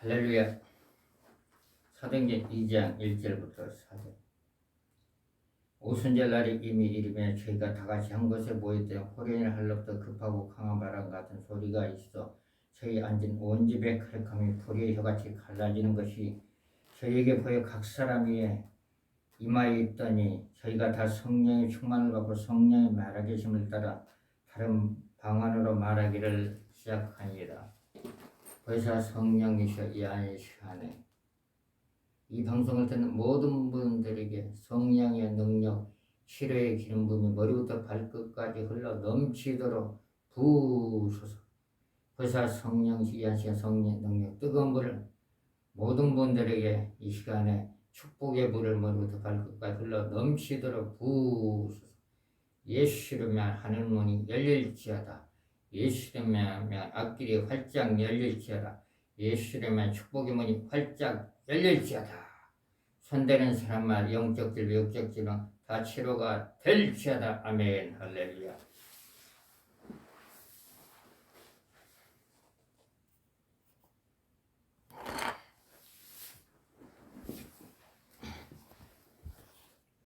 할렐루야. 사도행전 2장 1절부터 4절. 오순절 날이 이미 이르며 저희가 다 같이 한 곳에 때 호련을 할럽도 급하고 강한 바람 같은 소리가 있어 저희 앉은 온 집에 카르캄이 불의 혀같이 갈라지는 것이 저희에게 보여 각 사람 위에 이마에 있더니 저희가 다 성령의 충만을 받고 성령의 말하계심을 따라 다른 방언으로 말하기를 시작하니라. 벌써 성령이셔 이 안에 시간에 이 방송을 듣는 모든 분들에게 성령의 능력, 치료의 기름 부음이 머리부터 발끝까지 흘러 넘치도록 부으소서. 벌써 성령 이하신 성령의 능력, 뜨거운 불을 모든 분들에게 이 시간에 축복의 불을 머리부터 발끝까지 흘러 넘치도록 부으소서. 예수 이름에 하늘 문이 열릴지어다. 예수 이름에 앞길이 활짝 열릴지어다. 예수 이름에 축복의 문이 활짝 열릴지어다. 손대는 사람만 영적 질, 육적 질은 다 치료가 될지어다. 아멘. 할렐루야.